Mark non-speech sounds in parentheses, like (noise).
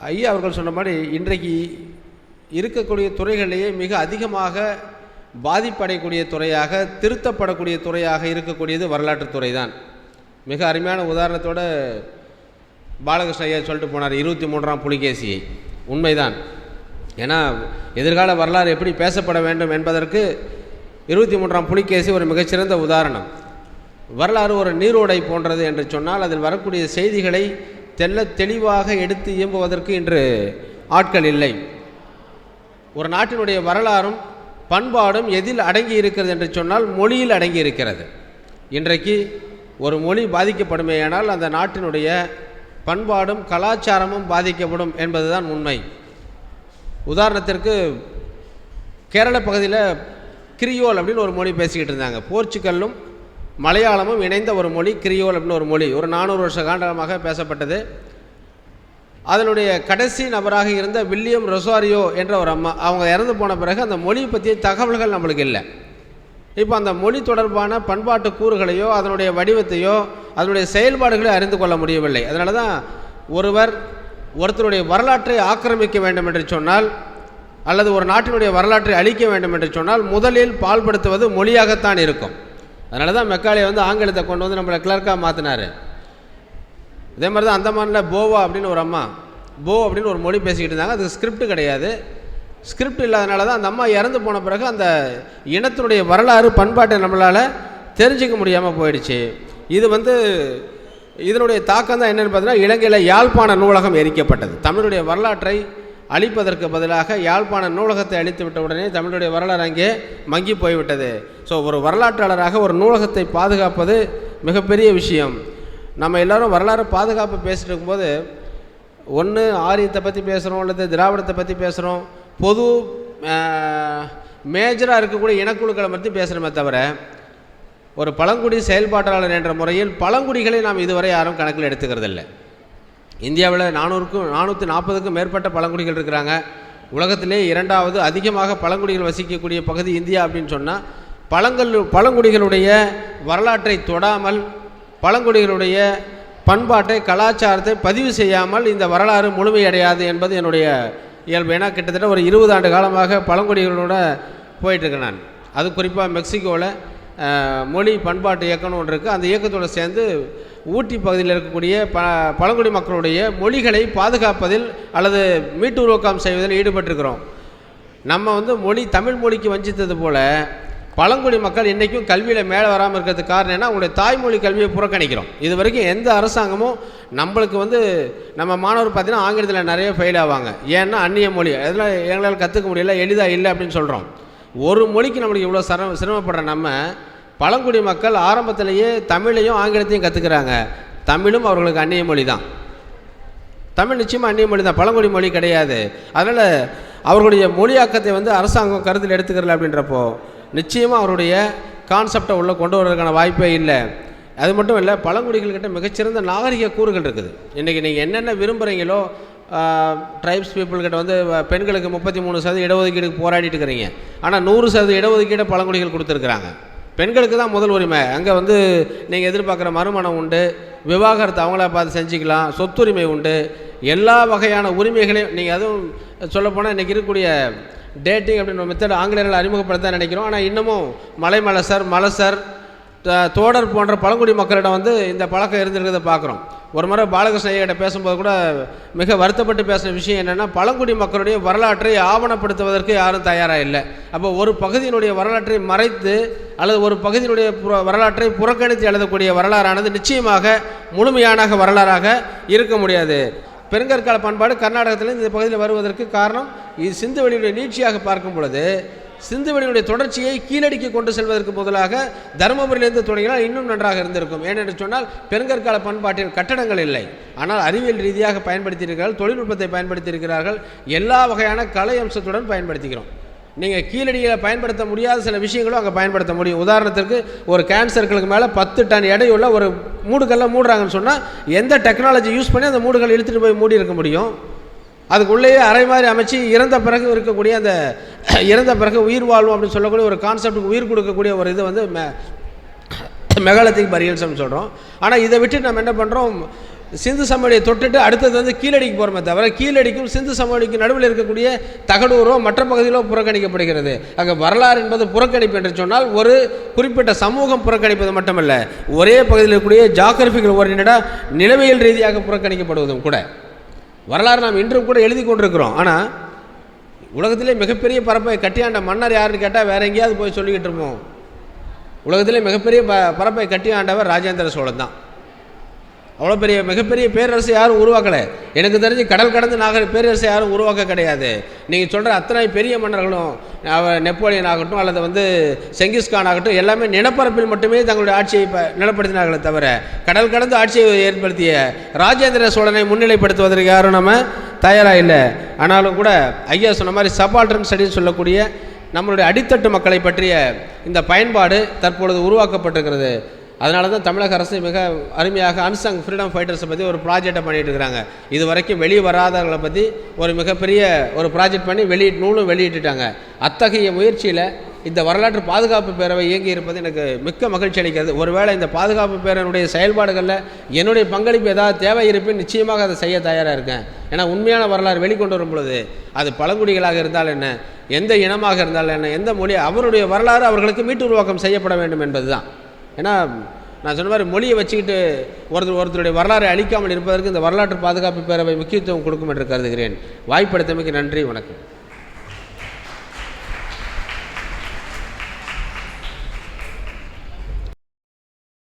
ஐயா அவர்கள் சொன்ன மாதிரி இன்றைக்கு இருக்கக்கூடிய துறைகளிலேயே மிக அதிகமாக பாதிப்படையக்கூடிய துறையாக திருத்தப்படக்கூடிய துறையாக இருக்கக்கூடியது வரலாற்று துறை தான் மிக அருமையான உதாரணத்தோட பாலகிருஷ்ண ஐயா சொல்லிட்டு போனார் இருபத்தி மூன்றாம் புலிகேசியை. உண்மைதான். ஏன்னா எதிர்கால வரலாறு எப்படி பேசப்பட வேண்டும் என்பதற்கு இருபத்தி மூன்றாம் புலிகேசி ஒரு மிகச்சிறந்த உதாரணம். வரலாறு ஒரு நீரோடை போன்றது என்று சொன்னால் அதில் வரக்கூடிய செய்திகளை தெல்ல தெளிவாக எடுத்து இயம்புவதற்கு இன்று ஆட்கள் இல்லை. ஒரு நாட்டினுடைய வரலாறும் பண்பாடும் எதில் அடங்கி இருக்கிறது என்று சொன்னால் மொழியில் அடங்கி இருக்கிறது இன்றைக்கு ஒரு மொழி பாதிக்கப்படுமேயானால் அந்த நாட்டினுடைய பண்பாடும் கலாச்சாரமும் பாதிக்கப்படும் என்பதுதான் உண்மை. உதாரணத்திற்கு கேரள பகுதியில் கிரியோல் அப்படின்னு ஒரு மொழி பேசிக்கிட்டு இருந்தாங்க. போர்ச்சுகல்லும் மலையாளமும் இணைந்த ஒரு மொழி கிரியோல் அப்படின்னு ஒரு மொழி. ஒரு நானூறு வருஷ காண்டமாக பேசப்பட்டது. அதனுடைய கடைசி நபராக இருந்த வில்லியம் ரொசாரியோ என்ற ஒரு அம்மா அவங்க இறந்து போன பிறகு அந்த மொழி பற்றிய தகவல்கள் நம்மளுக்கு இல்லை. இப்போ அந்த மொழி தொடர்பான பண்பாட்டு கூறுகளையோ அதனுடைய வடிவத்தையோ அதனுடைய செயல்பாடுகளை அறிந்து கொள்ள முடியவில்லை. அதனால தான் ஒருவர் ஒருத்தருடைய வரலாற்றை ஆக்கிரமிக்க வேண்டும் என்று சொன்னால் அல்லது ஒரு நாட்டினுடைய வரலாற்றை அழிக்க வேண்டும் என்று சொன்னால் முதலில் பால்படுத்துவது மொழியாகத்தான் இருக்கும். அதனால தான் மெக்காலே வந்து ஆங்கிலத்தை கொண்டு வந்து நம்மளை கிளர்க்காக மாற்றினார் இதே மாதிரி தான் அந்தமானில் போவா அப்படின்னு ஒரு அம்மா போ அப்படின்னு ஒரு மொழி பேசிக்கிட்டு இருந்தாங்க. அது ஸ்கிரிப்ட் கிடையாது. ஸ்கிரிப்ட் இல்லாதனால தான் அந்த அம்மா இறந்து போன பிறகு அந்த இனத்தினுடைய வரலாறு பண்பாட்டை நம்மளால் தெரிஞ்சுக்க முடியாமல் போயிடுச்சு. இது வந்து இதனுடைய தாக்கம் தான் என்னென்னு பார்த்தீங்கன்னா இலங்கையில் யாழ்ப்பாண நூலகம் எரிக்கப்பட்டது. தமிழுடைய வரலாற்றை அழிப்பதற்கு பதிலாக யாழ்ப்பாண நூலகத்தை அழித்து விட்ட உடனே தமிழுடைய வரலாறு அங்கே மங்கி போய்விட்டது. ஸோ ஒரு வரலாற்றாளராக ஒரு நூலகத்தை பாதுகாப்பது மிகப்பெரிய விஷயம். நம்ம எல்லாரும் வரலாறு பாதுகாப்பு பேசிட்டு இருக்கும்போது ஒன்று ஆரியத்தை பற்றி பேசுகிறோம் அல்லது திராவிடத்தை பற்றி பேசுகிறோம் பொது மேஜராக இருக்கக்கூடிய இனக்குழுக்களை பற்றி பேசுகிறோமே தவிர ஒரு பழங்குடி செயல்பாட்டாளர் என்ற முறையில் பழங்குடிகளை நாம் இதுவரை யாரும் கணக்கில் எடுத்துக்கிறதில்லை. இந்தியாவில் நானூறுக்கும் நானூற்றி நாற்பதுக்கும் மேற்பட்ட பழங்குடிகள் இருக்கிறாங்க. உலகத்திலே இரண்டாவது அதிகமாக பழங்குடிகள் வசிக்கக்கூடிய பகுதி இந்தியா அப்படின்னு சொன்னால் பழங்கள் பழங்குடிகளுடைய வரலாற்றை தொடாமல் பழங்குடிகளுடைய பண்பாட்டை கலாச்சாரத்தை பதிவு செய்யாமல் இந்த வரலாறு முழுமையடையாது என்பது என்னுடைய இயல்பு. ஏன்னா கிட்டத்தட்ட ஒரு இருபது ஆண்டு காலமாக பழங்குடிகளோட போயிட்டுருக்கேன் நான். அது குறிப்பாக மெக்சிகோவில் மொழி பண்பாட்டு இயக்கம்னு ஒன்று இருக்குது அந்த இயக்கத்தோடு சேர்ந்து ஊட்டி பகுதியில் இருக்கக்கூடிய ப பழங்குடி மக்களுடைய மொழிகளை பாதுகாப்பதில் அல்லது மீட்டுருவாக்கம் செய்வதில் ஈடுபட்டிருக்கிறோம். நம்ம வந்து மொழி தமிழ் மொழிக்கு வஞ்சித்தது போல் பழங்குடி மக்கள் இன்றைக்கும் கல்வியில் மேலே வராமல் இருக்கிறதுக்கு காரணம் என்ன? அவங்களுடைய தாய்மொழி கல்வியை புறக்கணிக்கிறோம். இது வரைக்கும் எந்த அரசாங்கமும் நம்மளுக்கு வந்து நம்ம மாணவர் பார்த்திங்கன்னா ஆங்கிலத்தில் நிறைய ஃபெயில் ஆவாங்க. ஏன்னா அந்நிய மொழி. அதெல்லாம் எங்களால் கற்றுக்க முடியல எளிதாக இல்லை அப்படின்னு சொல்கிறோம் ஒரு மொழிக்கு நம்மளுக்கு இவ்வளோ சிரம சிரமப்படுற நம்ம பழங்குடி மக்கள் ஆரம்பத்திலேயே தமிழையும் ஆங்கிலத்தையும் கற்றுக்கிறாங்க தமிழும் அவர்களுக்கு அந்நிய மொழி தான் தமிழ் நிச்சயமாக அந்நிய மொழி தான் பழங்குடி மொழி கிடையாது. அதனால் அவர்களுடைய மொழியாக்கத்தை வந்து அரசாங்கம் கருத்தில் எடுத்துக்கிறல அப்படின்றப்போ நிச்சயமாக அவருடைய கான்செப்டை உள்ளே கொண்டு வர்றதுக்கான வாய்ப்பே இல்லை. அது மட்டும் இல்லை பழங்குடிகள்கிட்ட மிகச்சிறந்த நாகரிக கூறுகள் இருக்குது. இன்றைக்கி நீங்கள் என்னென்ன விரும்புகிறீங்களோ ட்ரைப்ஸ் பீப்புள்கிட்ட வந்து பெண்களுக்கு முப்பத்தி மூணு சதவீத இடஒதுக்கீடுக்கு போராடிட்டு இருக்கிறீங்க. ஆனால் நூறு சதவீத இடஒதுக்கீடு பழங்குடிகள் கொடுத்துருக்குறாங்க. பெண்களுக்கு தான் முதல் உரிமை. அங்கே வந்து நீங்கள் எதிர்பார்க்குற மறுமணம் உண்டு விவாகரத்து அவங்கள பார்த்து செஞ்சுக்கலாம் சொத்துரிமை உண்டு. எல்லா வகையான உரிமைகளையும் நீங்கள் அதுவும் சொல்லப்போனால் இன்றைக்கி இருக்கக்கூடிய டேட்டிங் அப்படின்ற மெத்தட் ஆங்கிலேயர்கள் அறிமுகப்படுத்த நினைக்கிறோம். ஆனால் இன்னமும் மலைமலசர் மலசர் தோடர் போன்ற பழங்குடி மக்களிடம் வந்து இந்த பழக்கம் இருந்திருக்கிறத பார்க்குறோம். ஒரு முறை பாலகிருஷ்ண ஐயர்கிட்ட பேசும்போது கூட மிக வருத்தப்பட்டு பேசின விஷயம் என்னென்னா பழங்குடி மக்களுடைய வரலாற்றை ஆவணப்படுத்துவதற்கு யாரும் தயாராக இல்லை. அப்போ ஒரு பகுதியினுடைய வரலாற்றை மறைத்து அல்லது ஒரு பகுதியினுடைய புற வரலாற்றை புறக்கணித்து எழுதக்கூடிய வரலாறானது நிச்சயமாக முழுமையான வரலாறாக இருக்க முடியாது. பெருங்கற்கால பண்பாடு கர்நாடகத்திலிருந்து இந்த பகுதியில் வருவதற்கு காரணம் இது சிந்துவெளியுடைய நீட்சியாக பார்க்கும் பொழுது சிந்துவெளியுடைய தொடர்ச்சியை கீழடிக்கு கொண்டு செல்வதற்கு முதலாக தருமபுரியிலிருந்து தொடங்கினால் இன்னும் நன்றாக இருந்திருக்கும். ஏனென்று சொன்னால் பெருங்கற்கால பண்பாட்டில் கட்டடங்கள் இல்லை. ஆனால் அறிவியல் ரீதியாக பயன்படுத்தியிருக்கிறார்கள் தொழில்நுட்பத்தை பயன்படுத்தியிருக்கிறார்கள். எல்லா வகையான கலை அம்சத்துடன் பயன்படுத்திக்கிறோம். நீங்கள் கீழடியில் பயன்படுத்த முடியாத சில விஷயங்களும் அங்கே பயன்படுத்த முடியும். உதாரணத்திற்கு ஒரு கேன்சர்களுக்கு மேலே பத்து டன் எடையுள்ள ஒரு மூடுகல்ல மூடுறாங்கன்னு சொன்னால் எந்த டெக்னாலஜி யூஸ் பண்ணி அந்த மூடுகள் இழுத்துட்டு போய் மூடி இருக்க முடியும்? அதுக்குள்ளேயே அரை மாதிரி அமைச்சு இறந்த பிறகு இருக்கக்கூடிய அந்த (coughs) இறந்த பிறகு உயிர் வாழ்வோம் அப்படின்னு சொல்லக்கூடிய ஒரு கான்செப்டுக்கு உயிர் கொடுக்கக்கூடிய ஒரு இது வந்து மெ மெகாலத்திக் பரியல்ஸ்னு சொல்கிறோம் ஆனால் இதை விட்டு நம்ம என்ன பண்ணுறோம் சிந்து சமவெளியை தொட்டுட்டு அடுத்தது வந்து கீழடிக்கு போகிறோமே தவிர கீழடிக்கும் சிந்து சமவெளிக்கும் நடுவில் இருக்கக்கூடிய தகடூரோ மற்ற பகுதியிலோ புறக்கணிக்கப்படுகிறது. அங்கே வரலாறு என்பது புறக்கணிப்பு என்று சொன்னால் ஒரு குறிப்பிட்ட சமூகம் புறக்கணிப்பது மட்டுமல்ல. ஒரே பகுதியில் இருக்கக்கூடிய ஜாகிரபிகள் ஓரியன்டாக நிலவியல் ரீதியாக புறக்கணிக்கப்படுவதும் கூட. வரலாறு நாம் இன்றும் கூட எழுதி கொண்டிருக்கிறோம். ஆனால் உலகத்திலே மிகப்பெரிய பரப்பை கட்டியாண்ட மன்னர் யாருன்னு கேட்டால் வேற எங்கேயாவது போய் சொல்லிக்கிட்டு இருப்போம். உலகத்திலே மிகப்பெரிய ப பரப்பை கட்டி ஆண்டவர் ராஜேந்திர சோழன் தான். அவ்வளோ பெரிய மிகப்பெரிய பேரரசு யாரும் உருவாக்கலை. எனக்கு தெரிஞ்சு கடல் கடந்து நாகர பேரரசு யாரும் உருவாக்க கிடையாது. நீங்கள் சொல்கிற அத்தனை பெரிய மன்னர்களும் நெப்போலியன் ஆகட்டும் அல்லது வந்து செங்கிஸ்கான் ஆகட்டும் எல்லாமே நிலப்பரப்பில் மட்டுமே தங்களுடைய ஆட்சியை ப நிலப்படுத்தினார்களே தவிர கடல் கடந்து ஆட்சியை ஏற்படுத்திய ராஜேந்திர சோழனை முன்னிலைப்படுத்துவதற்கு யாரும் நம்ம தயாராக இல்லை ஆனாலும் கூட ஐயா சொன்ன மாதிரி சபால்டன் ஸ்டடின்னு சொல்லக்கூடிய நம்மளுடைய அடித்தட்டு மக்களை பற்றிய இந்த பயன்பாடு தற்பொழுது உருவாக்கப்பட்டிருக்கிறது. அதனால தான் தமிழக அரசு மிக அருமையாக அன்சங் ஃப்ரீடம் ஃபைட்டர்ஸை பற்றி ஒரு ப்ராஜெக்டை பண்ணிகிட்டு இருக்கிறாங்க இது வரைக்கும் வெளியே வராதவங்களை பற்றி ஒரு மிகப்பெரிய ஒரு ப்ராஜெக்ட் பண்ணி வெளியிட் நூலும் வெளியிட்டுட்டாங்க. அத்தகைய முயற்சியில் இந்த வரலாற்று பாதுகாப்பு பேரவை இயங்கி இருப்பது எனக்கு மிக்க மகிழ்ச்சி அளிக்கிறது. ஒருவேளை இந்த பாதுகாப்பு பேரனுடைய செயல்பாடுகளில் என்னுடைய பங்களிப்பு ஏதாவது தேவை இருப்பின் நிச்சயமாக அதை செய்ய தயாராக இருக்கேன். ஏன்னா உண்மையான வரலாறு வெளிக்கொண்டு வரும் பொழுது அது பழங்குடிகளாக இருந்தால் என்ன எந்த இனமாக இருந்தால் என்ன எந்த மொழி அவருடைய வரலாறு அவர்களுக்கு மீட்டு உருவாக்கம் செய்யப்பட வேண்டும் என்பது தான் ஏன்னா நான் சொன்ன மாதிரி மொழியை வச்சுக்கிட்டு ஒருத்தர் ஒருத்தருடைய வரலாறு அழிக்காமல் இருப்பதற்கு இந்த வரலாற்று பாதுகாப்பு பேரவை முக்கியத்துவம் கொடுக்கும் என்று கருதுகிறேன். வாய்ப்படுத்தமைக்கு நன்றி வணக்கம்.